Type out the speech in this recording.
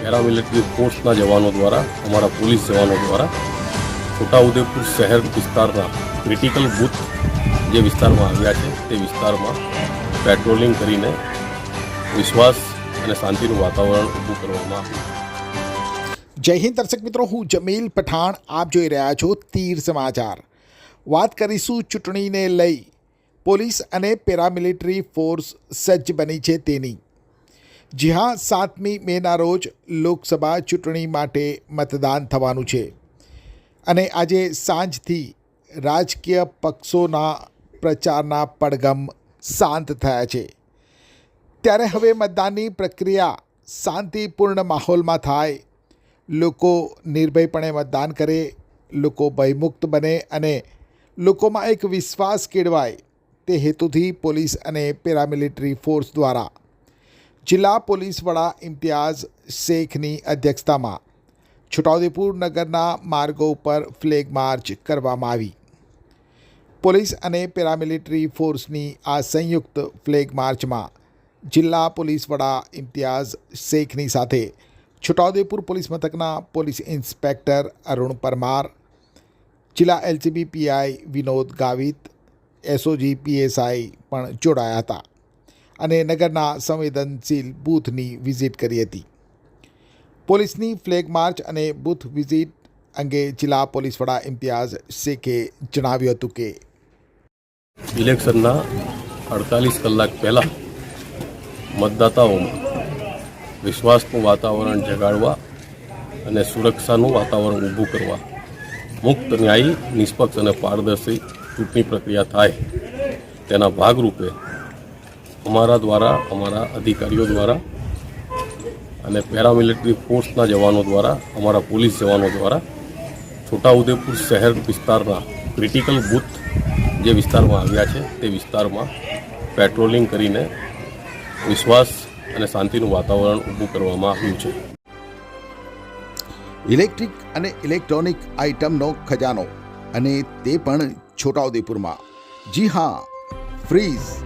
Paramilitary ફોર્સના જવાનો દ્વારા, અમારા પોલીસ જવાનો દ્વારા છોટાઉદેપુર શહેર વિસ્તારના ક્રિટિકલ બુથ જે વિસ્તારમાં આવ્યા છે, તે વિસ્તારમાં પેટ્રોલિંગ કરીને વિશ્વાસ અને શાંતિનું વાતાવરણ ઊભું કરવામાં આવ્યું જય હિન્દ દર્શક મિત્રો, હું જમીલ પઠાણ, આપ જોઈ રહ્યા છો તીર સમાચાર. વાત કરીશું ચૂંટણીને લઈ. પોલીસ અને પેરામિલિટરી ફોર્સ સજ્જ બની છે તેની. જી હા સાતમી મેના રોજ લોકસભા ચૂંટણી માટે મતદાન થવાનું છે. અને આજે સાંજથી રાજકીય પક્ષોના પ્રચારના પડઘમ શાંત થયા છે. ત્યારે હવે મતદાનની પ્રક્રિયા શાંતિપૂર્ણ માહોલમાં થાય. લોકો નિર્ભયપણે મતદાન કરે, લોકો ભયમુક્ત બને અને લોકોમાં એક વિશ્વાસ કેળવાય. તે હેતુથી પોલીસ અને પેરામિલિટરી ફોર્સ દ્વારા જિલ્લા પોલીસ વડા ઇમ્તિયાઝ શેખની અધ્યક્ષતામાં છોટાઉદેપુર નગરના માર્ગો ઉપર ફ્લેગ માર્ચ કરવામાં આવી. પોલીસ અને પેરામિલિટરી ફોર્સની આ સંયુક્ત ફ્લેગ માર્ચમાં જિલ્લા પોલીસ વડા ઇમ્તિયાઝ શેખની સાથે છોટાઉદેપુર પોલીસ મથકના પોલીસ ઇન્સ્પેક્ટર અરુણ પરમાર, જિલ્લા LCB PI Vinod Gavit, SOG PSI પણ જોડાયા હતા. અને નગરના સંવેદનશીલ બૂથની વિઝિટ કરી હતી. પોલીસની ફ્લેગ માર્ચ અને બૂથ વિઝિટ અંગે જિલ્લા પોલીસ વડા ઇમ્તિયાઝ શેખે જણાવ્યું હતું કે, ઇલેક્શનના અડતાલીસ કલાક પહેલાં મતદાતાઓમાં વિશ્વાસનું વાતાવરણ જગાડવા અને સુરક્ષાનું વાતાવરણ ઊભું કરવા મુક્ત, ન્યાયી, નિષ્પક્ષ અને પારદર્શી ચૂંટણી પ્રક્રિયા થાય તેના ભાગરૂપે અમારા દ્વારા, અમારા અધિકારીઓ દ્વારા અને પેરામિલિટરી ફોર્સના જવાનો દ્વારા, અમારા પોલીસ જવાનો દ્વારા છોટાઉદેપુર શહેર વિસ્તારના ક્રિટિકલ બૂથ જે વિસ્તારમાં આવ્યા છે, તે વિસ્તારમાં પેટ્રોલિંગ કરીને વિશ્વાસ અને શાંતિનું વાતાવરણ ઊભું કરવામાં આવ્યું છે. ઇલેક્ટ્રિક અને ઇલેક્ટ્રોનિક આઇટમનો ખજાનો અને તે પણ છોટાઉદેપુરમાં. જી હા, fridge.